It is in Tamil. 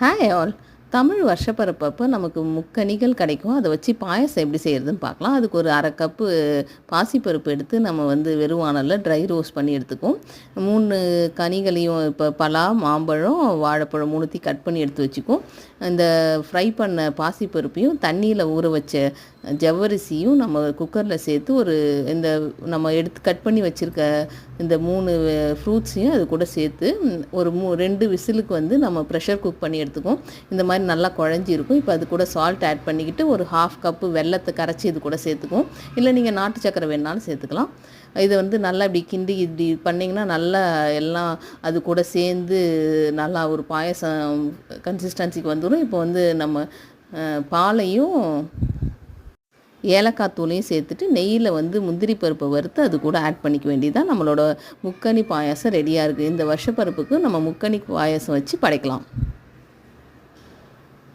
Hi all, தமிழ் வருஷப்பரப்பப்போ நமக்கு முக்கனிகள் கிடைக்கும். அதை வச்சு பாயசம் எப்படி செய்கிறதுன்னு பார்க்கலாம். அதுக்கு ஒரு அரை கப்பு பாசிப்பருப்பு எடுத்து நம்ம வந்து வெறுவானலில் ட்ரை ரோஸ்ட் பண்ணி எடுத்துக்குவோம். மூணு கனிகளையும் இப்போ பலா மாம்பழம் வாழைப்பழம் மூணுத்தையும் கட் பண்ணி எடுத்து வச்சுக்குவோம். இந்த ஃப்ரை பண்ண பாசிப்பருப்பையும் தண்ணியில் ஊற வச்ச ஜவ்வரிசியும் நம்ம குக்கரில் சேர்த்து ஒரு இந்த நம்ம எடுத்து கட் பண்ணி வச்சுருக்க இந்த மூணு ஃப்ரூட்ஸையும் அது கூட சேர்த்து ஒரு மூ ரெண்டு விசிலுக்கு வந்து நம்ம ப்ரெஷர் குக் பண்ணி எடுத்துக்குவோம். இந்த மாதிரி நல்லா குழஞ்சி இருக்கும் இப்போ அது கூட சால்ட் ஆட் பண்ணிக்கிட்டு ஒரு ஹாஃப் கப்பு வெல்லத்தை கரைச்சி இது கூட சேர்த்துக்குவோம். இல்லை நீங்கள் நாட்டு சக்கரை வேணாலும் சேர்த்துக்கலாம். இதை வந்து நல்லா இப்படி கிண்டி இப்படி பண்ணிங்கன்னா நல்லா எல்லாம் அது கூட சேர்ந்து நல்லா ஒரு பாயசம் கன்சிஸ்டன்சிக்கு வந்துடும் இப்போ வந்து நம்ம பாலையும் ஏலக்காய் தூளையும் சேர்த்துட்டு நெய்யில் வந்து முந்திரி பருப்பை வறுத்து அது கூட ஆட் பண்ணிக்க வேண்டியதுதான். நம்மளோட முக்கனி பாயாசம் ரெடியாக இருக்குது இந்த வருஷப்பருப்புக்கு நம்ம முக்கனி பாயாசம் வச்சு படைக்கலாம்.